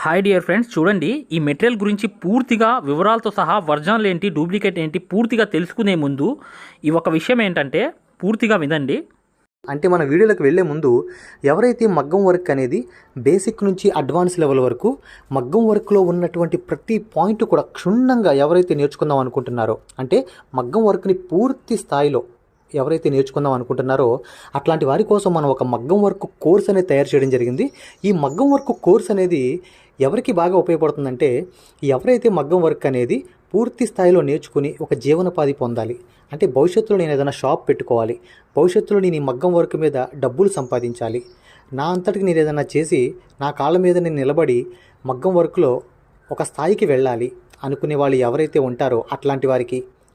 Hi dear friends చూడండి ఈ material గురించి పూర్తిగా వివరాలతో సహా వర్జన్లు ఏంటి డూప్లికేట్ ఏంటి పూర్తిగా తెలుసుకునే ముందు ఈ ఒక విషయం ఏంటంటే పూర్తిగా వినండి. అంటే మన వీడియోలకు వెళ్ళే ముందు ఎవరైతే మగ్గం వర్క్ అనేది బేసిక్ నుంచి అడ్వాన్స్ లెవెల్ వరకు మగ్గం వర్క్లో ఉన్నటువంటి ప్రతి పాయింట్ కూడా క్షుణ్ణంగా ఎవరైతే నేర్చుకుందాం అనుకుంటున్నారో అంటే మగ్గం వర్క్ని పూర్తి స్థాయిలో ఎవరైతే నేర్చుకుందాం అనుకుంటున్నారో అట్లాంటి వారి కోసం మనం ఒక మగ్గం వర్క్ కోర్స్ అనేది తయారు చేయడం జరిగింది. ఈ మగ్గం వర్క్ కోర్స్ అనేది ఎవరికి బాగా ఉపయోగపడుతుందంటే ఎవరైతే మగ్గం వర్క్ అనేది పూర్తి స్థాయిలో నేర్చుకుని ఒక జీవనోపాధి పొందాలి అంటే భవిష్యత్తులో నేను ఏదైనా షాప్ పెట్టుకోవాలి భవిష్యత్తులో నేను ఈ మగ్గం వర్క్ మీద డబ్బులు సంపాదించాలి నా అంతటికి నేను ఏదైనా చేసి నా కాళ్ళ మీద నేను నిలబడి మగ్గం వర్క్లో ఒక స్థాయికి వెళ్ళాలి అనుకునే వాళ్ళు ఎవరైతే ఉంటారో అట్లాంటి వారికి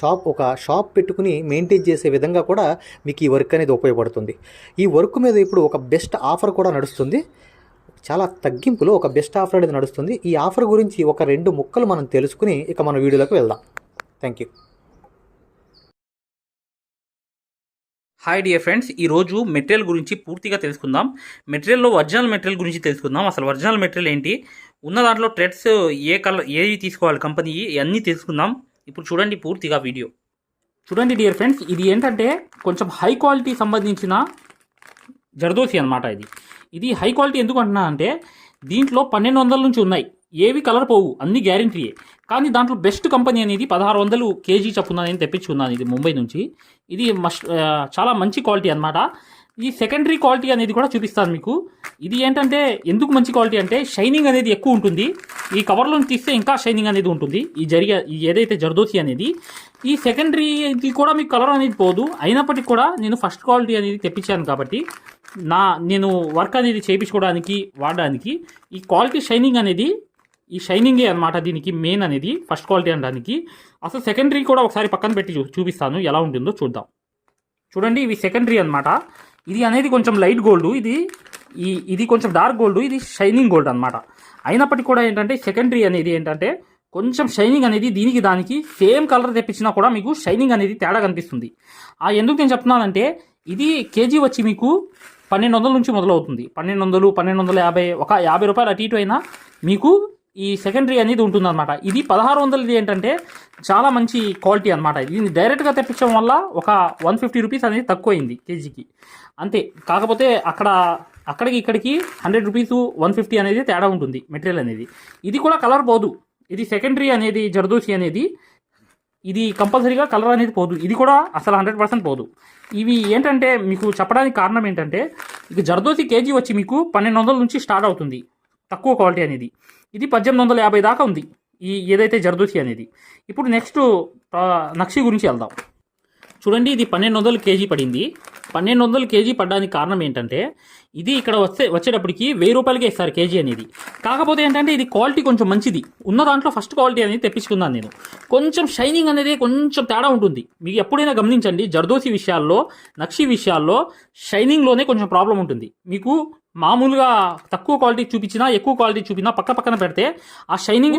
షాప్ ఒక షాప్ పెట్టుకుని మెయింటైన్ చేసే విధంగా కూడా మీకు ఈ వర్క్ అనేది ఉపయోగపడుతుంది. ఈ వర్క్ మీద ఇప్పుడు ఒక బెస్ట్ ఆఫర్ కూడా నడుస్తుంది. చాలా తగ్గింపులో ఒక బెస్ట్ ఆఫర్ అనేది నడుస్తుంది. ఈ ఆఫర్ గురించి ఒక రెండు ముక్కలు మనం తెలుసుకుని ఇక మన వీడియోలోకి వెళ్దాం. Thank you. Hi dear friends ఈరోజు మెటీరియల్ గురించి పూర్తిగా తెలుసుకుందాం. మెటీరియల్లో ఒరిజినల్ మెటీరియల్ గురించి తెలుసుకుందాం. అసలు ఒరిజినల్ మెటీరియల్ ఏంటి? ఉన్న దాంట్లో ట్రెడ్స్ ఏ కలర్ ఏవి తీసుకోవాలి? కంపెనీ అన్నీ తెలుసుకుందాం. ఇప్పుడు చూడండి పూర్తిగా వీడియో. చూడండి డియర్ ఫ్రెండ్స్ ఇది ఏంటంటే కొంచెం హై క్వాలిటీ సంబంధించిన జర్దోసి అనమాట ఇది. ఇది హై క్వాలిటీ ఎందుకు అంటున్నా అంటే దీంట్లో పన్నెండు వందల నుంచి ఉన్నాయి. ఏవి కలర్ పోవు అన్ని గ్యారంటీయే కానీ దాంట్లో బెస్ట్ కంపెనీ అనేది పదహారు వందలు కేజీ చప్పున నేను తెప్పించుకున్నాను ఇది ముంబై నుంచి. ఇది మస్ట్ చాలా మంచి క్వాలిటీ అన్నమాట. ఈ సెకండరీ క్వాలిటీ అనేది కూడా చూపిస్తాను మీకు. ఇది ఏంటంటే ఎందుకు మంచి క్వాలిటీ అంటే షైనింగ్ అనేది ఎక్కువ ఉంటుంది. ఈ కవర్లో తీస్తే ఇంకా షైనింగ్ అనేది ఉంటుంది. ఈ జరిగే ఈ ఏదైతే జర్దోసి అనేది ఈ సెకండరీ ఇది కూడా మీకు కలర్ అనేది పోదు. అయినప్పటికీ కూడా నేను ఫస్ట్ క్వాలిటీ అనేది తెప్పించాను కాబట్టి నా నేను వర్క్ అనేది చేయించుకోవడానికి వాడడానికి ఈ క్వాలిటీ షైనింగ్ అనేది ఈ షైనింగే అనమాట దీనికి మెయిన్ అనేది ఫస్ట్ క్వాలిటీ అనడానికి. అసలు సెకండరీ కూడా ఒకసారి పక్కన పెట్టి చూ చూపిస్తాను ఎలా ఉంటుందో చూద్దాం. చూడండి ఇవి సెకండరీ అనమాట ఇది అనేది కొంచెం లైట్ గోల్డ్ ఇది ఈ ఇది కొంచెం డార్క్ గోల్డ్ ఇది షైనింగ్ గోల్డ్ అనమాట అయినప్పటికీ కూడా ఏంటంటే సెకండరీ అనేది ఏంటంటే కొంచెం షైనింగ్ అనేది దీనికి దానికి సేమ్ కలర్ తెప్పించినా కూడా మీకు షైనింగ్ అనేది తేడా కనిపిస్తుంది. ఆ ఎందుకు నేను చెప్తున్నానంటే ఇది కేజీ వచ్చి మీకు పన్నెండు వందల నుంచి మొదలవుతుంది. పన్నెండు వందలు పన్నెండు వందల యాభై ఒక యాభై రూపాయలు అటు ఇటు అయినా మీకు ఈ సెకండరీ అనేది ఉంటుందన్నమాట. ఇది పదహారు వందలది ఏంటంటే చాలా మంచి క్వాలిటీ అనమాట ఇది డైరెక్ట్గా తెప్పించడం వల్ల ఒక వన్ ఫిఫ్టీ రూపీస్ అనేది తక్కువైంది కేజీకి. అంతే. కాకపోతే అక్కడ అక్కడికి ఇక్కడికి హండ్రెడ్ రూపీస్ వన్ ఫిఫ్టీ అనేది తేడా ఉంటుంది మెటీరియల్ అనేది. ఇది కూడా కలర్ పోదు. ఇది సెకండరీ అనేది జర్దోసి అనేది ఇది కంపల్సరీగా కలర్ అనేది పోదు. ఇది కూడా అసలు హండ్రెడ్ పర్సెంట్ పోదు. ఇవి ఏంటంటే మీకు చెప్పడానికి కారణం ఏంటంటే ఇక జర్దోసి కేజీ వచ్చి మీకు పన్నెండు వందల నుంచి స్టార్ట్ అవుతుంది తక్కువ క్వాలిటీ అనేది. ఇది పద్దెనిమిది వందల యాభై దాకా ఉంది ఈ ఏదైతే జర్దోసి అనేది. ఇప్పుడు నెక్స్ట్ నక్షి గురించి వెళ్దాం. చూడండి ఇది పన్నెండు వందలు కేజీ పడింది. పన్నెండు వందలు కేజీ పడడానికి కారణం ఏంటంటే ఇది ఇక్కడ వస్తే వచ్చేటప్పటికి వెయ్యి రూపాయలకే ఇస్తారు కేజీ అనేది. కాకపోతే ఏంటంటే ఇది క్వాలిటీ కొంచెం మంచిది. ఉన్న దాంట్లో ఫస్ట్ క్వాలిటీ అనేది తెప్పించుకున్నాను నేను. కొంచెం షైనింగ్ అనేది కొంచెం తేడా ఉంటుంది. మీకు ఎప్పుడైనా గమనించండి జర్దోసి విషయాల్లో నక్షి విషయాల్లో షైనింగ్లోనే కొంచెం ప్రాబ్లం ఉంటుంది. మీకు మామూలుగా తక్కువ క్వాలిటీ చూపించినా ఎక్కువ క్వాలిటీ చూపినా పక్క పక్కన పెడితే ఆ షైనింగ్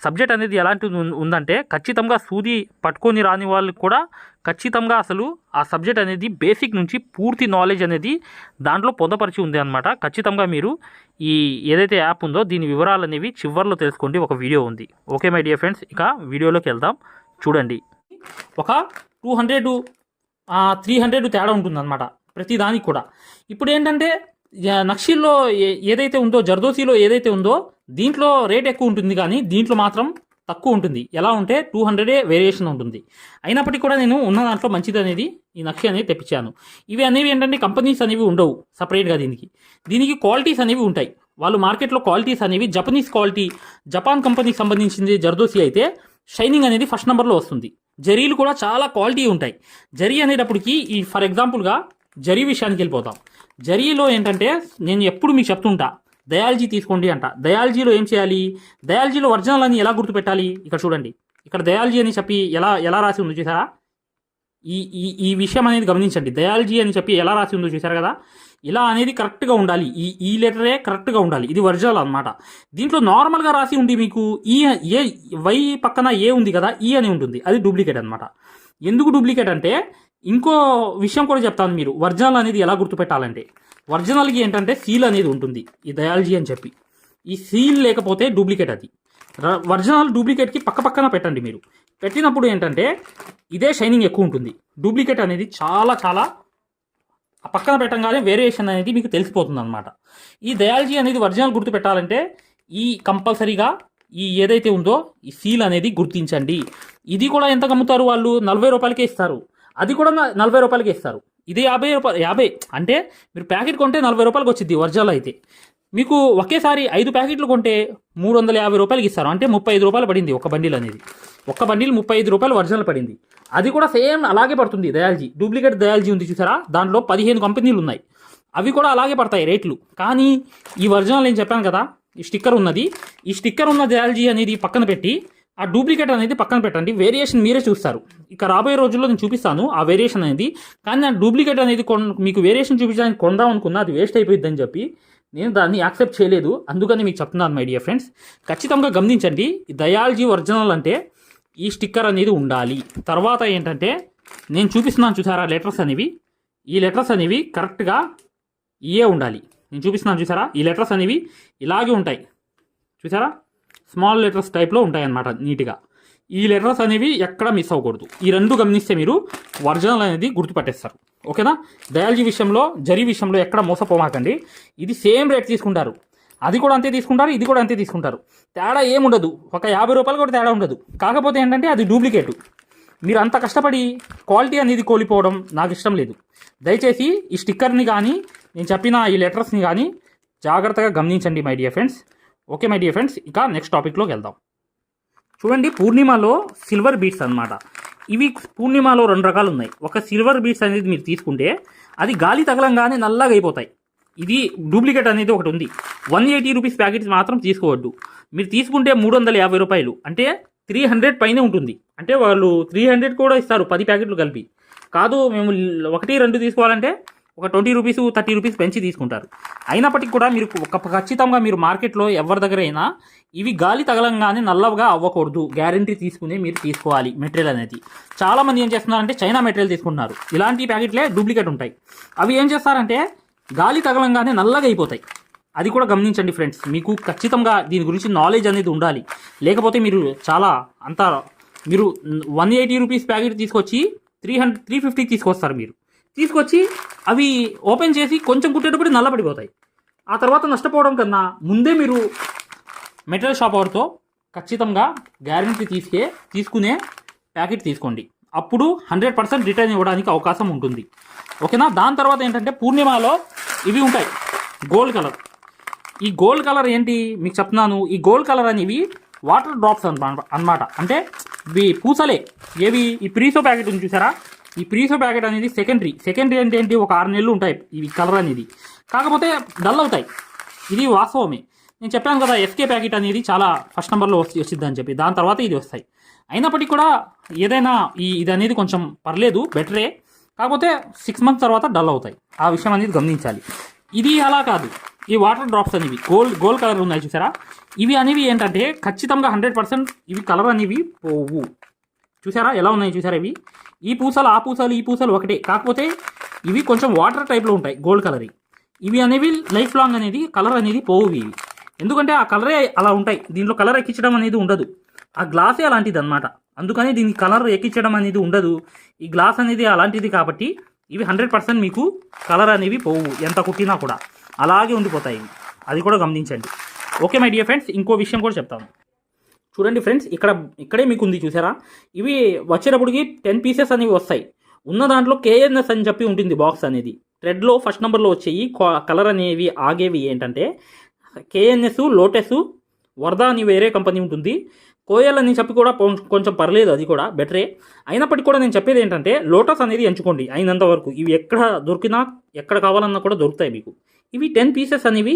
సబ్జెక్ట్ అనేది ఎలాంటిది ఉందంటే ఖచ్చితంగా సూది పట్టుకొని రాని వాళ్ళకి కూడా ఖచ్చితంగా అసలు ఆ సబ్జెక్ట్ అనేది బేసిక్ నుంచి పూర్తి నాలెడ్జ్ అనేది దాంట్లో పొందపరిచి ఉంది అనమాట ఖచ్చితంగా మీరు ఈ ఏదైతే యాప్ ఉందో దీని వివరాలు అనేవి చివర్లో తెలుసుకోండి. ఒక వీడియో ఉంది. ఓకే మై డియర్ ఫ్రెండ్స్ ఇక వీడియోలోకి వెళ్దాం. చూడండి. ఒక టూ హండ్రెడ్ త్రీ హండ్రెడ్ తేడా ఉంటుందన్నమాట ప్రతి దానికి కూడా. ఇప్పుడు ఏంటంటే నక్షీల్లో ఏ- ఏదైతే ఉందో జర్దోసీలో ఏదైతే ఉందో దీంట్లో రేట్ ఎక్కువ ఉంటుంది కానీ దీంట్లో మాత్రం తక్కువ ఉంటుంది. ఎలా ఉంటే టూ హండ్రెడే వేరియేషన్ ఉంటుంది. అయినప్పటికీ కూడా నేను ఉన్న దాంట్లో మంచిది అనేది ఈ నక్షి అనేది తెప్పించాను. ఇవి అనేవి ఏంటంటే కంపెనీస్ అనేవి ఉండవు సపరేట్గా దీనికి. దీనికి క్వాలిటీస్ అనేవి ఉంటాయి. వాళ్ళు మార్కెట్లో క్వాలిటీస్ అనేవి జపనీస్ క్వాలిటీ జపాన్ కంపెనీకి సంబంధించింది జర్దోసి అయితే షైనింగ్ అనేది ఫస్ట్ నెంబర్లో వస్తుంది. జరీలు కూడా చాలా క్వాలిటీ ఉంటాయి. జరీ అనేటప్పటికి ఈ ఫర్ ఎగ్జాంపుల్గా జరీ విషయానికి వెళ్ళిపోతాం. జరీలో ఏంటంటే నేను ఎప్పుడు మీకు చెప్తుంటా దయాలజీ తీసుకోండి అంట. దయాలజీలో ఏం చేయాలి? దయాలజీలో ఒరిజినల్ అని ఎలా గుర్తుపెట్టాలి? ఇక్కడ చూడండి. ఇక్కడ దయాలజీ అని చెప్పి ఎలా ఎలా రాసి ఉందో చూసారా ఈ ఈ ఈ విషయం అనేది గమనించండి. దయాలజీ అని చెప్పి ఎలా రాసి ఉందో చూసారు కదా? ఇలా అనేది కరెక్ట్గా ఉండాలి. ఈ ఈ లెటరే కరెక్ట్గా ఉండాలి. ఇది ఒరిజినల్ అనమాట దీంట్లో నార్మల్గా రాసి ఉంది మీకు ఈ ఏ వై పక్కన ఏ ఉంది కదా? ఈ అని ఉంటుంది. అది డూప్లికేట్ అనమాట ఎందుకు డూప్లికేట్ అంటే ఇంకో విషయం కూడా చెప్తాను మీరు. వర్జనల్ అనేది ఎలా గుర్తుపెట్టాలంటే ఒరిజినల్కి ఏంటంటే సీల్ అనేది ఉంటుంది. ఈ దయాలజీ అని చెప్పి. ఈ సీల్ లేకపోతే డూప్లికేట్ అది. ర- డూప్లికేట్కి పక్క పక్కన పెట్టండి మీరు. పెట్టినప్పుడు ఏంటంటే ఇదే షైనింగ్ ఎక్కువ ఉంటుంది. డూప్లికేట్ అనేది చాలా చాలా ఆ పక్కన పెట్టంగానే వేరియేషన్ అనేది మీకు తెలిసిపోతుంది అనమాట ఈ దయాలజీ అనేది ఒరిజినల్ గుర్తు పెట్టాలంటే ఈ కంపల్సరీగా ఈ ఏదైతే ఉందో ఈ సీల్ అనేది గుర్తించండి. ఇది కూడా ఎంత అమ్ముతారు వాళ్ళు? నలభై రూపాయలకే ఇస్తారు. అది కూడా నలభై రూపాయలకి ఇస్తారు. ఇది యాభై రూపాయలు యాభై అంటే మీరు ప్యాకెట్ కొంటే నలభై రూపాయలకి వచ్చింది ఒరిజినల్ అయితే. మీకు ఒకేసారి ఐదు ప్యాకెట్లు కొంటే మూడు వందల యాభై రూపాయలకి ఇస్తారు. అంటే ముప్పై ఐదు రూపాయలు పడింది ఒక బండిల్ అనేది. ఒక బండిల్ ముప్పై ఐదు రూపాయలు ఒరిజినల్ పడింది. అది కూడా సేమ్ అలాగే పడుతుంది దయాలజీ. డూప్లికేట్ దయాలజీ ఉంది చూసారా? దాంట్లో పదిహేను కంపెనీలు ఉన్నాయి. అవి కూడా అలాగే పడతాయి రేట్లు. కానీ ఈ ఒరిజినల్ నేను చెప్పాను కదా ఈ స్టిక్కర్ ఉన్నది. ఈ స్టిక్కర్ ఉన్న దయాలజీ అనేది పక్కన పెట్టి ఆ డూప్లికేట్ అనేది పక్కన పెట్టండి. వేరియేషన్ మీరే చూస్తారు. ఇక రాబోయే రోజుల్లో నేను చూపిస్తాను ఆ వేరియేషన్ అనేది. కానీ ఆ డూప్లికేట్ అనేది మీకు వేరియేషన్ చూపించడానికి కొందాం అనుకున్నా అది వేస్ట్ అయిపోయిందని చెప్పి నేను దాన్ని యాక్సెప్ట్ చేయలేదు. అందుకని మీకు చెప్తున్నాను మై డియర్ ఫ్రెండ్స్ ఖచ్చితంగా గమనించండి దయాలజీ ఒరిజినల్ అంటే ఈ స్టిక్కర్ అనేది ఉండాలి. తర్వాత ఏంటంటే నేను చూపిస్తున్నాను చూసారా లెటర్స్ అనేవి? ఈ లెటర్స్ అనేవి కరెక్ట్గా ఇయే ఉండాలి. నేను చూపిస్తున్నాను చూసారా? ఈ లెటర్స్ అనేవి ఇలాగే ఉంటాయి. చూసారా? స్మాల్ లెటర్స్ టైప్లో ఉంటాయన్నమాట నీట్గా. ఈ లెటర్స్ అనేవి ఎక్కడ మిస్ అవ్వకూడదు. ఈ రెండు గమనిస్తే మీరు ఒరిజినల్ అనేది గుర్తుపట్టేస్తారు. ఓకేనా? దయాలజీ విషయంలో జరీ విషయంలో ఎక్కడ మోసపోమాకండి. ఇది సేమ్ రేట్ తీసుకుంటారు. అది కూడా అంతే తీసుకుంటారు ఇది కూడా అంతే తీసుకుంటారు. తేడా ఏముండదు ఒక యాభై రూపాయలు కూడా తేడా ఉండదు. కాకపోతే ఏంటంటే అది డూప్లికేట్. మీరు అంత కష్టపడి క్వాలిటీ అనేది కోల్పోవడం నాకు ఇష్టం లేదు. దయచేసి ఈ స్టిక్కర్ని కానీ నేను చెప్పిన ఈ లెటర్స్ని కానీ జాగ్రత్తగా గమనించండి my dear friends. Okay my dear friends ఇక నెక్స్ట్ టాపిక్లోకి వెళ్దాం. చూడండి పూర్ణిమలో సిల్వర్ బీట్స్ అన్నమాట. ఇవి పూర్ణిమలో రెండు రకాలు ఉన్నాయి. ఒక సిల్వర్ బీట్స్ అనేది మీరు తీసుకుంటే అది గాలి తగలంగానే నల్లగా అయిపోతాయి. ఇది డూప్లికేట్ అనేది ఒకటి ఉంది. వన్ ఎయిటీ రూపీస్ ప్యాకెట్స్ మాత్రం తీసుకోవద్దు. మీరు తీసుకుంటే మూడు వందల యాభై రూపాయలు. అంటే త్రీ హండ్రెడ్ పైనే ఉంటుంది. అంటే వాళ్ళు త్రీ హండ్రెడ్ కూడా ఇస్తారు పది ప్యాకెట్లు కలిపి. కాదు మేము ఒకటి రెండు తీసుకోవాలంటే ఒక ట్వంటీ రూపీస్ థర్టీ రూపీస్ పెంచి తీసుకుంటారు. అయినప్పటికీ కూడా మీరు ఒక ఖచ్చితంగా మీరు మార్కెట్లో ఎవరి దగ్గర అయినా ఇవి గాలి తగలంగానే నల్లగా అవ్వకూడదు. గ్యారంటీ తీసుకునే మీరు తీసుకోవాలి మెటీరియల్ అనేది. చాలా మంది ఏం చేస్తున్నారంటే చైనా మెటీరియల్ తీసుకుంటున్నారు. ఇలాంటి ప్యాకెట్లే డూప్లికేట్ ఉంటాయి. అవి ఏం చేస్తారంటే గాలి తగలంగానే నల్లగా అయిపోతాయి. అది కూడా గమనించండి ఫ్రెండ్స్. మీకు ఖచ్చితంగా దీని గురించి నాలెడ్జ్ అనేది ఉండాలి. లేకపోతే మీరు చాలా అంత మీరు వన్ ఎయిటీ రూపీస్ ప్యాకెట్ తీసుకొచ్చి త్రీ హండ్రెడ్ త్రీ ఫిఫ్టీకి తీసుకొస్తారు మీరు. తీసుకొచ్చి అవి ఓపెన్ చేసి కొంచెం కుట్టేటప్పుడు నల్లబడిపోతాయి. ఆ తర్వాత నష్టపోవడం కన్నా ముందే మీరు మెటీరియల్ షాప్ వారితో ఖచ్చితంగా గ్యారంటీ తీసుకే తీసుకునే ప్యాకెట్ తీసుకోండి. అప్పుడు హండ్రెడ్ పర్సెంట్ రిటర్న్ ఇవ్వడానికి అవకాశం ఉంటుంది. ఓకేనా? దాని తర్వాత ఏంటంటే పూర్ణిమలో ఇవి ఉంటాయి. Gold colour. ఈ గోల్డ్ కలర్ ఏంటి? మీకు చెప్తున్నాను. ఈ గోల్డ్ కలర్ అనేవి వాటర్ డ్రాప్స్ అనమాట. అన్నమాట అంటే ఇవి పూసలే. ఏవి? ఈ ప్రీసో ప్యాకెట్ ఉంది చూసారా? ఈ ప్రీసో ప్యాకెట్ అనేది సెకండరీ సెకండరీ అంటే ఏంటి? ఒక ఆరు నెలలు ఉంటాయి ఇవి కలర్ అనేది. కాకపోతే డల్ అవుతాయి. ఇది వాస్తవమే. నేను చెప్పాను కదా ఎస్కే ప్యాకెట్ అనేది చాలా ఫస్ట్ నెంబర్లో వచ్చి వచ్చింది అని చెప్పి. దాని తర్వాత ఇది వస్తాయి. అయినప్పటికీ కూడా ఏదైనా ఈ ఇది అనేది కొంచెం పర్లేదు బెటరే కాకపోతే సిక్స్ మంత్స్ తర్వాత డల్ అవుతాయి. ఆ విషయం అనేది గమనించాలి. ఇది అలా కాదు. ఈ వాటర్ డ్రాప్స్ అనేవి గోల్డ్ గోల్డ్ కలర్ ఉన్నాయి చూసారా? ఇవి అనేవి ఏంటంటే ఖచ్చితంగా హండ్రెడ్ పర్సెంట్ ఇవి కలర్ అనేవి పోవు. చూసారా? ఎలా ఉన్నాయి చూసారా ఇవి? ఈ పూసలు ఆ పూసలు ఈ పూసలు ఒకటే. కాకపోతే ఇవి కొంచెం వాటర్ టైప్లో ఉంటాయి గోల్డ్ కలర్ ఇవి అనేవి లైఫ్ లాంగ్ అనేది కలర్ అనేది పోవు ఇవి. ఎందుకంటే ఆ కలరే అలా ఉంటాయి. దీంట్లో కలర్ ఎక్కించడం అనేది ఉండదు. ఆ గ్లాసే అలాంటిది అనమాట అందుకని దీనికి కలర్ ఎక్కించడం అనేది ఉండదు. ఈ గ్లాస్ అనేది అలాంటిది కాబట్టి ఇవి హండ్రెడ్ పర్సెంట్ మీకు కలర్ అనేవి పోవు ఎంత కుట్టినా కూడా. అలాగే ఉండిపోతాయి. అది కూడా గమనించండి. ఓకే మై డియర్ ఫ్రెండ్స్ ఇంకో విషయం కూడా చెప్తాను. చూడండి ఫ్రెండ్స్ ఇక్కడ ఇక్కడే మీకు ఉంది చూసారా? ఇవి వచ్చేటప్పటికి టెన్ పీసెస్ అనేవి వస్తాయి. ఉన్న దాంట్లో కేఎన్ఎస్ అని చెప్పి ఉంటుంది బాక్స్ అనేది. థ్రెడ్లో ఫస్ట్ నెంబర్లో వచ్చేవి కలర్ అనేవి ఆగేవి ఏంటంటే కేఎన్ఎస్ లోటస్ వరద అని వేరే కంపెనీ ఉంటుంది. కోయల్ అని చెప్పి కూడా కొంచెం పర్లేదు అది కూడా బెటరే. అయినప్పటికీ కూడా నేను చెప్పేది ఏంటంటే లోటస్ అనేది ఎంచుకోండి అయినంత వరకు. ఇవి ఎక్కడ దొరికినా ఎక్కడ కావాలన్నా కూడా దొరుకుతాయి మీకు. ఇవి టెన్ పీసెస్ అనేవి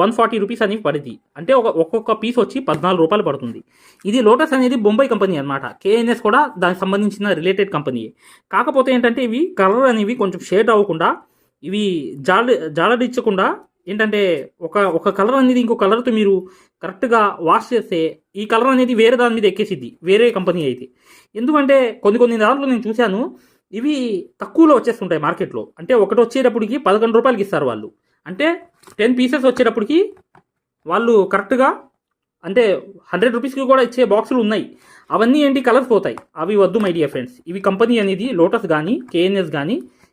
వన్ ఫార్టీ రూపీస్ అనేవి పడింది అంటే ఒక ఒక్కొక్క పీస్ వచ్చి పద్నాలుగు రూపాయలు పడుతుంది. ఇది లోటస్ అనేది బొంబాయి కంపెనీ అనమాట కేఎన్ఎస్ కూడా దానికి సంబంధించిన రిలేటెడ్ కంపెనీ. కాకపోతే ఏంటంటే ఇవి కలర్ అనేవి కొంచెం షేడ్ అవ్వకుండా ఇవి జాల జాలడిచ్చకుండా ఏంటంటే ఒక ఒక కలర్ అనేది ఇంకో కలర్తో మీరు కరెక్ట్గా వాష్ చేస్తే ఈ కలర్ అనేది వేరే దాని మీద ఎక్కేసిద్ది. వేరే కంపెనీ అయితే. ఎందుకంటే కొన్ని కొన్ని దాంట్లో నేను చూశాను ఇవి తక్కువలో వచ్చేస్తుంటాయి మార్కెట్లో. అంటే ఒకటి వచ్చేటప్పటికి పదకొండు రూపాయలకి ఇస్తారు వాళ్ళు. అంటే టెన్ పీసెస్ వచ్చేటప్పటికి వాళ్ళు కరెక్ట్గా అంటే హండ్రెడ్ రూపీస్కి కూడా ఇచ్చే బాక్సులు ఉన్నాయి. అవన్నీ ఏంటి? కలర్స్ పోతాయి. అవి వద్దు మై డియర్ ఫ్రెండ్స్ ఇవి కంపెనీ అనేది లోటస్ కానీ కేఎన్ఎస్ కానీ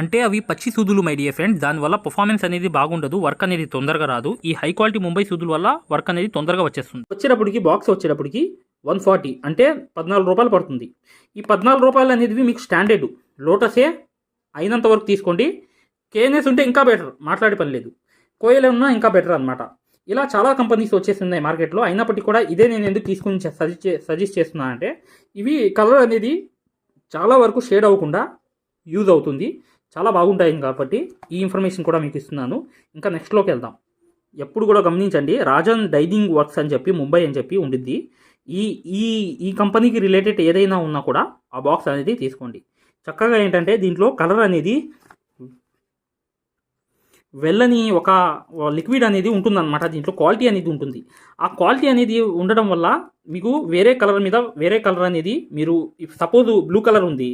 అంటే అవి పచ్చి సూదులు మై డియర్ ఫ్రెండ్స్ దానివల్ల పర్ఫార్మెన్స్ అనేది బాగుండదు వర్క్ అనేది తొందరగా రాదు. ఈ హై క్వాలిటీ ముంబై సూదుల వల్ల వర్క్ అనేది తొందరగా వచ్చేస్తుంది. వచ్చేటప్పటికి బాక్స్ వచ్చేటప్పటికి వన్ ఫార్టీ అంటే పద్నాలుగు రూపాయలు పడుతుంది. ఈ పద్నాలుగు రూపాయలు అనేది మీకు స్టాండర్డ్ లోటసే అయినంత వరకు తీసుకోండి. కేఎన్ఎస్ ఉంటే ఇంకా బెటర్ మాట్లాడే పని లేదు. కోయల్ ఉన్నా ఇంకా బెటర్ అనమాట ఇలా చాలా కంపెనీస్ వచ్చేస్తున్నాయి మార్కెట్లో అయినప్పటికీ కూడా ఇదే నేను ఎందుకు తీసుకుని సజెస్ట్ సజెస్ట్ చేస్తున్నాను అంటే ఇవి కలర్ అనేది చాలా వరకు షేడ్ అవ్వకుండా యూజ్ అవుతుంది. చాలా బాగుంటాయి కాబట్టి ఈ ఇన్ఫర్మేషన్ కూడా మీకు ఇస్తున్నాను. ఇంకా నెక్స్ట్లోకి వెళ్దాం. ఎప్పుడు కూడా గమనించండి రాజన్ డైనింగ్ వర్క్స్ అని చెప్పి ముంబై అని చెప్పి ఉండిద్ది. ఈ ఈ ఈ కంపెనీకి రిలేటెడ్ ఏదైనా ఉన్నా కూడా ఆ బాక్స్ అనేది తీసుకోండి. చక్కగా ఏంటంటే దీంట్లో కలర్ అనేది వెళ్ళని ఒక లిక్విడ్ అనేది ఉంటుందన్నమాట. దీంట్లో క్వాలిటీ అనేది ఉంటుంది. ఆ క్వాలిటీ అనేది ఉండడం వల్ల మీకు వేరే కలర్ మీద వేరే కలర్ అనేది మీరు సపోజ్ బ్లూ కలర్ ఉంది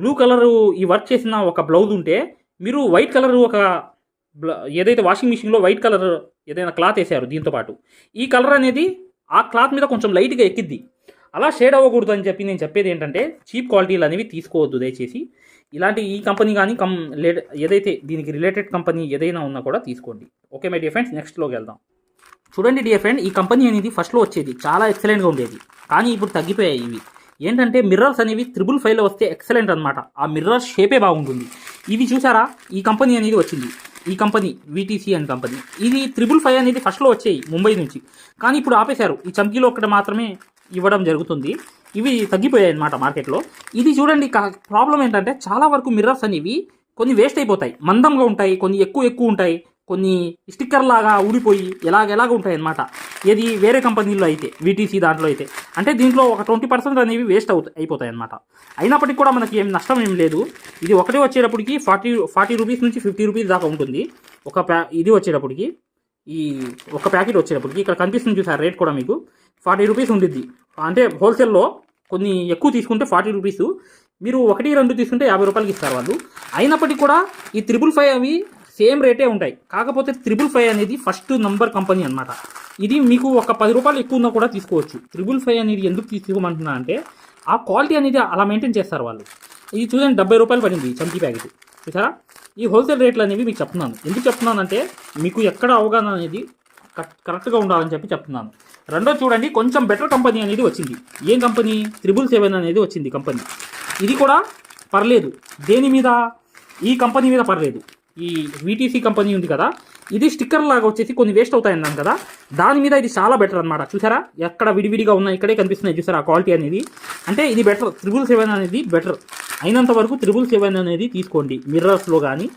బ్లూ కలరు ఈ వర్క్ చేసిన ఒక బ్లౌజ్ ఉంటే మీరు వైట్ కలర్ ఒక ఏదైతే వాషింగ్ మిషన్లో వైట్ కలర్ ఏదైనా క్లాత్ వేసారు దీంతో పాటు ఈ కలర్ అనేది ఆ క్లాత్ మీద కొంచెం లైట్గా ఎక్కిద్ది. అలా షేడ్ అవ్వకూడదు అని చెప్పి నేను చెప్పేది ఏంటంటే చీప్ క్వాలిటీలు అనేవి తీసుకోవద్దు దయచేసి. ఇలాంటి ఈ కంపెనీ కానీ కం లే ఏదైతే దీనికి రిలేటెడ్ కంపెనీ ఏదైనా ఉన్నా కూడా తీసుకోండి. ఓకే మై డియర్ ఫ్రెండ్స్ నెక్స్ట్లోకి వెళ్దాం. చూడండి డియర్ ఫ్రెండ్ ఈ కంపెనీ అనేది ఫస్ట్లో వచ్చేది చాలా ఎక్సలెంట్గా ఉండేది. కానీ ఇప్పుడు తగ్గిపోయాయి ఇవి. ఏంటంటే మిర్రర్స్ అనేవి త్రిబుల్ ఫైవ్లో వస్తే ఎక్సలెంట్ అనమాట ఆ మిర్రర్ షేపే బాగుంటుంది. ఇవి చూసారా? ఈ కంపెనీ అనేది వచ్చింది. ఈ కంపెనీ వీటీసీ అండ్ కంపెనీ ఇది త్రిబుల్ ఫైవ్ అనేది ఫస్ట్లో వచ్చాయి ముంబై నుంచి. కానీ ఇప్పుడు ఆపేశారు. ఈ చమ్కీలో ఒకటి మాత్రమే ఇవ్వడం జరుగుతుంది. ఇవి తగ్గిపోయాయి అనమాట మార్కెట్లో. ఇది చూడండి ప్రాబ్లం ఏంటంటే చాలా వరకు మిర్రర్స్ అనేవి కొన్ని వేస్ట్ అయిపోతాయి. మందంగా ఉంటాయి కొన్ని ఎక్కువ ఎక్కువ ఉంటాయి. కొన్ని స్టిక్కర్ లాగా ఊడిపోయి ఎలాగ ఎలాగ ఉంటాయి అన్నమాట ఏది వేరే కంపెనీలో అయితే వీటీసీ దాంట్లో అయితే. అంటే దీంట్లో ఒక ట్వంటీ పర్సెంట్ అనేవి వేస్ట్ అవుతాయి అయిపోతాయి అనమాట అయినప్పటికీ కూడా మనకి ఏం నష్టం ఏం లేదు. ఇది ఒకటే వచ్చేటప్పటికి ఫార్టీ ఫార్టీ రూపీస్ నుంచి ఫిఫ్టీ రూపీస్ దాకా ఉంటుంది. ఒక ప్యా ఇది వచ్చేటప్పటికి ఈ ఒక ప్యాకెట్ వచ్చేటప్పటికి ఇక్కడ కనిపిస్తుంది చూసారు రేట్ కూడా మీకు? ఫార్టీ రూపీస్ ఉండిద్ది. అంటే హోల్సేల్లో కొన్ని ఎక్కువ తీసుకుంటే ఫార్టీ రూపీస్. మీరు ఒకటి రెండు తీసుకుంటే యాభై రూపాయలకి ఇస్తారు వాళ్ళు. అయినప్పటికీ కూడా ఈ త్రిబుల్ ఫైవ్ అవి సేమ్ రేటే ఉంటాయి. కాకపోతే త్రిబుల్ ఫైవ్ అనేది ఫస్ట్ నంబర్ కంపెనీ అనమాట ఇది మీకు ఒక పది రూపాయలు ఎక్కువ ఉన్నా కూడా తీసుకోవచ్చు. త్రిబుల్ ఫైవ్ అనేది ఎందుకు తీసుకోమంటున్నా అంటే ఆ క్వాలిటీ అనేది అలా మెయింటైన్ చేస్తారు వాళ్ళు. ఇది చూడండి డెబ్బై రూపాయలు పడింది ఈ చంకీ ప్యాకెట్. చూసారా? ఈ హోల్సేల్ రేట్లు అనేవి మీకు చెప్తున్నాను. ఎందుకు చెప్తున్నానంటే మీకు ఎక్కడ అవగాహన అనేది కరెక్ట్గా ఉండాలని చెప్పి చెప్తున్నాను. రెండో చూడండి కొంచెం బెటర్ కంపెనీ అనేది వచ్చింది. ఏం కంపెనీ? త్రిబుల్ సెవెన్ అనేది వచ్చింది కంపెనీ. ఇది కూడా పర్లేదు. దేని మీద? ఈ కంపెనీ మీద పర్లేదు. ఈ వీటీసీ కంపెనీ ఉంది కదా ఇది స్టిక్కర్ లాగా వచ్చేసి కొన్ని వేస్ట్ అవుతాయి అన్నాను కదా. దాని మీద ఇది చాలా బెటర్ అనమాట చూసారా? ఎక్కడ విడివిడిగా ఉన్నాయి ఇక్కడే కనిపిస్తున్నాయి చూసారా క్వాలిటీ అనేది? అంటే ఇది బెటర్ త్రిబుల్ సెవెన్ అనేది బెటర్ అయినంత వరకు త్రిబుల్ సెవెన్ అనేది తీసుకోండి మిర్రర్స్లో కానీ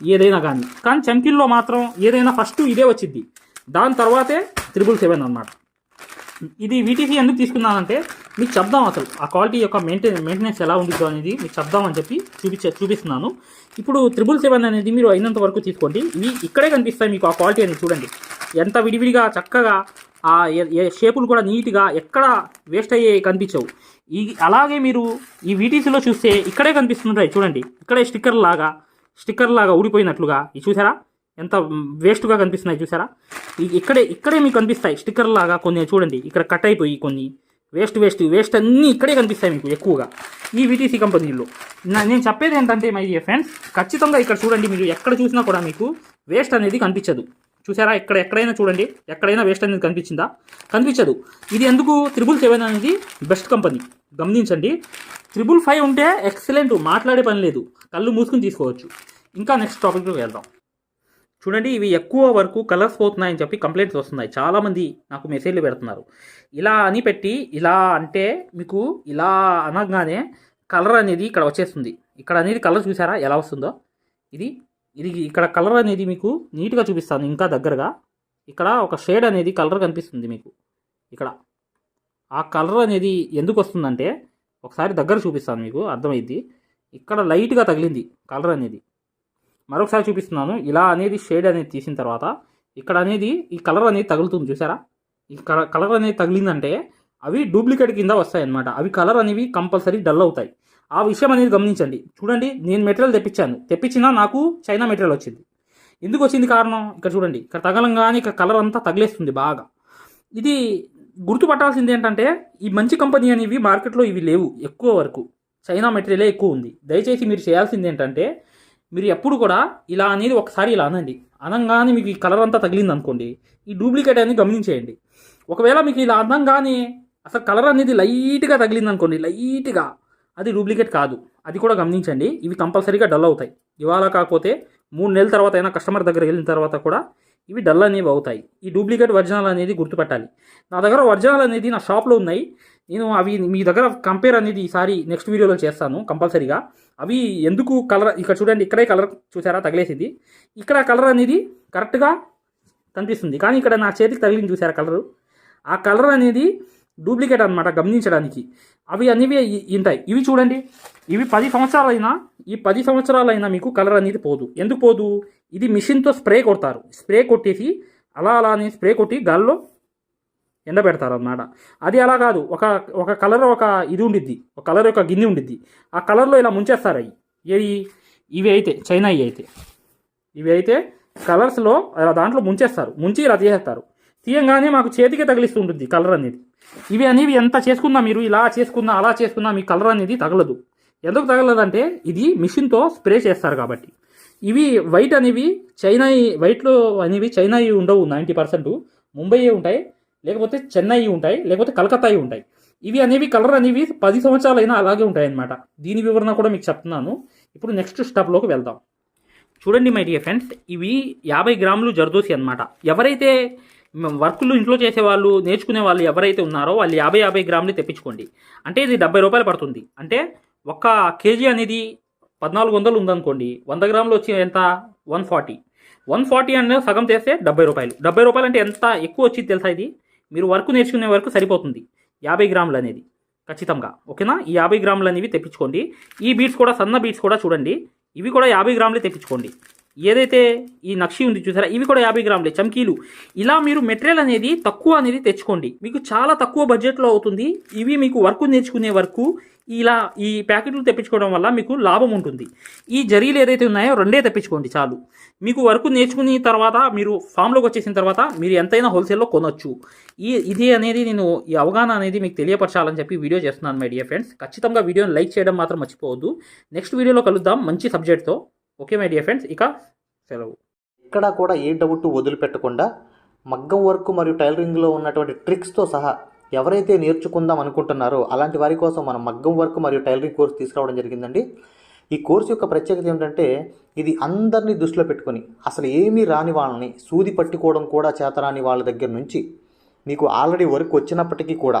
ఏదైనా కానీ కానీ చంకిల్లో మాత్రం ఏదైనా ఫస్ట్ ఇదే వచ్చింది. దాని తర్వాతే త్రిబుల్ సెవెన్ అనమాట ఇది వీటీసీ ఎందుకు తీసుకున్నానంటే మీకు చెప్దాం అసలు ఆ క్వాలిటీ యొక్క మెయింటెన్ మెయింటెనెన్స్ ఎలా ఉంటుందో అనేది మీకు చెప్దామని చెప్పి చూపించే చూపిస్తున్నాను. ఇప్పుడు త్రిబుల్ సెవెన్ అనేది మీరు అయినంత వరకు తీసుకోండి. ఇవి ఇక్కడే కనిపిస్తాయి మీకు ఆ క్వాలిటీ అనేది చూడండి. ఎంత విడివిడిగా చక్కగా ఆ షేపులు కూడా నీట్గా ఎక్కడ వేస్ట్ అయ్యే కనిపించవు. ఈ అలాగే మీరు ఈ వీటీసీలో చూస్తే ఇక్కడే కనిపిస్తుంటాయి చూడండి. ఇక్కడే స్టిక్కర్ లాగా స్టిక్కర్ లాగా ఊడిపోయినట్లుగా. ఇది చూసారా? ఎంత వేస్ట్గా కనిపిస్తున్నాయి చూసారా? ఇక్కడే ఇక్కడే మీకు కనిపిస్తాయి స్టిక్కర్ లాగా కొన్ని చూడండి. ఇక్కడ కట్ అయిపోయి కొన్ని. వేస్ట్ వేస్ట్ వేస్ట్ అన్నీ ఇక్కడే కనిపిస్తాయి మీకు ఎక్కువగా. ఈ విటీసీ కంపెనీల్లో నా- నేను చెప్పేది ఏంటంటే మై ఫ్రెండ్స్ ఖచ్చితంగా ఇక్కడ చూడండి మీరు ఎక్కడ చూసినా కూడా మీకు వేస్ట్ అనేది కనిపించదు. చూసారా? ఇక్కడ ఎక్కడైనా చూడండి. ఎక్కడైనా వేస్ట్ అనేది కనిపించిందా? కనిపించదు. ఇది ఎందుకు? త్రిబుల్ సెవెన్ అనేది బెస్ట్ కంపెనీ. గమనించండి. త్రిబుల్ ఫైవ్ ఉంటే ఎక్సలెంట్ మాట్లాడే పని లేదు. కళ్ళు మూసుకుని తీసుకోవచ్చు. ఇంకా నెక్స్ట్ టాపిక్లో వెళ్దాం. చూడండి ఇవి ఎక్కువ వరకు కలర్స్ పోతున్నాయని చెప్పి కంప్లైంట్స్ వస్తున్నాయి. చాలామంది నాకు మెసేజ్లు పెడుతున్నారు. ఇలా అని పెట్టి ఇలా అంటే మీకు ఇలా అనగానే కలర్ అనేది ఇక్కడ వచ్చేస్తుంది. ఇక్కడ అనేది కలర్ చూసారా? ఎలా వస్తుందో? ఇది ఇది ఇక్కడ కలర్ అనేది మీకు నీట్గా చూపిస్తాను ఇంకా దగ్గరగా. ఇక్కడ ఒక షేడ్ అనేది కలర్ కనిపిస్తుంది మీకు. ఇక్కడ. ఆ కలర్ అనేది ఎందుకు వస్తుందంటే ఒకసారి దగ్గర చూపిస్తాను మీకు అర్థమైద్ది ఇక్కడ లైట్గా తగిలింది కలర్ అనేది. మరొకసారి చూపిస్తున్నాను. ఇలా అనేది షేడ్ అనేది తీసిన తర్వాత ఇక్కడ అనేది ఈ కలర్ అనేది తగులుతుంది చూసారా? కలర్ కలర్ అనేది తగిలిందంటే అవి డూప్లికేట్ కింద వస్తాయి అన్నమాట అవి కలర్ అనేవి కంపల్సరీ డల్ అవుతాయి. ఆ విషయం అనేది గమనించండి. చూడండి నేను మెటీరియల్ తెప్పించాను. తెప్పించినా నాకు చైనా మెటీరియల్ వచ్చింది. ఎందుకు వచ్చింది కారణం? ఇక్కడ చూడండి. ఇక్కడ తగలంగానే ఇక్కడ కలర్ అంతా తగిలేస్తుంది బాగా. ఇది గుర్తుపట్టాల్సింది ఏంటంటే ఈ మంచి కంపెనీ అనేవి మార్కెట్లో ఇవి లేవు ఎక్కువ వరకు. చైనా మెటీరియలే ఎక్కువ ఉంది. దయచేసి మీరు చేయాల్సింది ఏంటంటే మీరు ఎప్పుడు కూడా ఇలా అనేది ఒకసారి ఇలా అనండి. అనంగానే మీకు ఈ కలర్ అంతా తగిలింది అనుకోండి. ఈ డూప్లికేట్ అనేది గమనించేయండి. ఒకవేళ మీకు ఇలా అనంగానే అసలు కలర్ అనేది లైట్గా తగిలింది అనుకోండి లైట్గా అది డూప్లికేట్ కాదు. అది కూడా గమనించండి. ఇవి కంపల్సరీగా డల్ అవుతాయి. ఇవాళ కాకపోతే మూడు నెలల తర్వాత అయినా కస్టమర్ దగ్గర వెళ్ళిన తర్వాత కూడా ఇవి డల్ అనేవి అవుతాయి. ఈ డూప్లికేట్ ఒరిజినల్ అనేది గుర్తుపెట్టాలి. నా దగ్గర ఒరిజినల్ అనేది నా షాప్లో ఉన్నాయి. నేను అవి మీ దగ్గర కంపేర్ అనేది ఈసారి నెక్స్ట్ వీడియోలో చేస్తాను కంపల్సరీగా. అవి ఎందుకు కలర్ ఇక్కడ చూడండి ఇక్కడే కలర్ చూసారా? తగిలేసింది. ఇక్కడ కలర్ అనేది కరెక్ట్గా కనిపిస్తుంది. కానీ ఇక్కడ నా చేతికి తగిలింది చూసారా కలరు ఆ కలర్ అనేది డూప్లికేట్ అనమాట గమనించడానికి. అవి అనేవి ఉంటాయి. ఇవి చూడండి. ఇవి పది సంవత్సరాలైనా ఈ పది సంవత్సరాలైనా మీకు కలర్ అనేది పోదు. ఎందుకు పోదు? ఇది మిషన్తో స్ప్రే కొడతారు. స్ప్రే కొట్టేసి అలా అలా అని స్ప్రే కొట్టి గాల్లో ఎండబెడతారు అన్నమాట. అది అలా కాదు. ఒక ఒక కలర్ ఒక ఇది ఉండిద్ది. ఒక కలర్ యొక్క గిన్నె ఉండిద్ది. ఆ కలర్లో ఇలా ముంచేస్తారు అవి. ఏది ఇవి అయితే చైనా ఇవి అయితే. ఇవి అయితే కలర్స్లో అలా దాంట్లో ముంచేస్తారు. ముంచి ఇలా తీసేస్తారు. తీయంగానే మాకు చేతికి తగిలిస్తూ ఉంటుంది కలర్ అనేది. ఇవి అనేవి ఎంత చేసుకున్నా మీరు ఇలా చేసుకున్నా అలా చేసుకున్నా మీ కలర్ అనేది తగలదు. ఎందుకు తగలదంటే ఇది మిషన్తో స్ప్రే చేస్తారు కాబట్టి. ఇవి వైట్ అనేవి చైనా వైట్లో అనేవి చైనా ఉండవు నైంటీ పర్సెంట్. ముంబై ఉంటాయి. లేకపోతే చెన్నై ఉంటాయి లేకపోతే కలకత్తా ఉంటాయి. ఇవి అనేవి కలర్ అనేవి పది సంవత్సరాలైనా అలాగే ఉంటాయి అన్నమాట దీని వివరణ కూడా మీకు చెప్తున్నాను. ఇప్పుడు నెక్స్ట్ స్టెప్లోకి వెళ్దాం. చూడండి మై డియర్ ఫ్రెండ్స్ ఇవి యాభై గ్రాములు జర్దోసి అన్నమాట. ఎవరైతే వర్కులు ఇంట్లో చేసేవాళ్ళు నేర్చుకునే వాళ్ళు ఎవరైతే ఉన్నారో వాళ్ళు యాభై యాభై గ్రాములు తెప్పించుకోండి. అంటే ఇది డెబ్బై రూపాయలు పడుతుంది. అంటే ఒక్క కేజీ అనేది పద్నాలుగు వందలు ఉందనుకోండి. వంద గ్రాములు వచ్చి ఎంత? One forty. వన్ ఫార్టీ అనేది సగం చేస్తే డెబ్బై రూపాయలు. డెబ్బై రూపాయలు అంటే ఎంత? ఎక్కువ వచ్చింది తెలుసా ఇది? మీరు వర్క్ నేర్చుకునే వరకు సరిపోతుంది. యాభై గ్రాములు అనేది. ఖచ్చితంగా. ఓకేనా? ఈ యాభై గ్రాములు అనేవి తెప్పించుకోండి. ఈ బీట్స్ కూడా సన్న బీట్స్ కూడా చూడండి. ఇవి కూడా యాభై గ్రాములే తెప్పించుకోండి. ఏదైతే ఈ నక్షి ఉంది చూసారా ఇవి కూడా యాభై గ్రాములే చమ్కీలు. ఇలా మీరు మెటీరియల్ అనేది తక్కువ అనేది తెచ్చుకోండి. మీకు చాలా తక్కువ బడ్జెట్లో అవుతుంది. ఇవి మీకు వర్క్ నేర్చుకునే వరకు ఇలా ఈ ప్యాకెట్లు తెప్పించుకోవడం వల్ల మీకు లాభం ఉంటుంది. ఈ జరీలు ఏదైతే ఉన్నాయో రెండే తెప్పించుకోండి చాలు. మీకు వర్క్ నేర్చుకున్న తర్వాత మీరు ఫామ్లోకి వచ్చేసిన తర్వాత మీరు ఎంతైనా హోల్సేల్లో కొనొచ్చు. ఈ ఇది అనేది నేను ఈ అవగాహన అనేది మీకు తెలియపరచాలని చెప్పి వీడియో చేస్తున్నాను మై డియర్ ఫ్రెండ్స్. ఖచ్చితంగా వీడియోని లైక్ చేయడం మాత్రం మర్చిపోవద్దు. నెక్స్ట్ వీడియోలో కలుద్దాం. మంచి సబ్జెక్ట్తో ఓకే మై డియర్ ఫ్రెండ్స్ ఇక సెలవు. ఇక్కడ కూడా ఏ డౌట్ వదిలిపెట్టకుండా మగ్గం వర్క్ మరియు టైలరింగ్లో ఉన్నటువంటి ట్రిక్స్తో సహా ఎవరైతే నేర్చుకుందాం అనుకుంటున్నారో అలాంటి వారి కోసం మనం మగ్గం వర్క్ మరియు టైలరింగ్ కోర్స్ తీసుకురావడం జరిగిందండి. ఈ కోర్సు యొక్క ప్రత్యేకత ఏమిటంటే ఇది అందరినీ దృష్టిలో పెట్టుకొని అసలు ఏమీ రాని వాళ్ళని సూది పట్టుకోవడం కూడా చేతరాని వాళ్ళ దగ్గర నుంచి మీకు ఆల్రెడీ వర్క్ వచ్చినప్పటికీ కూడా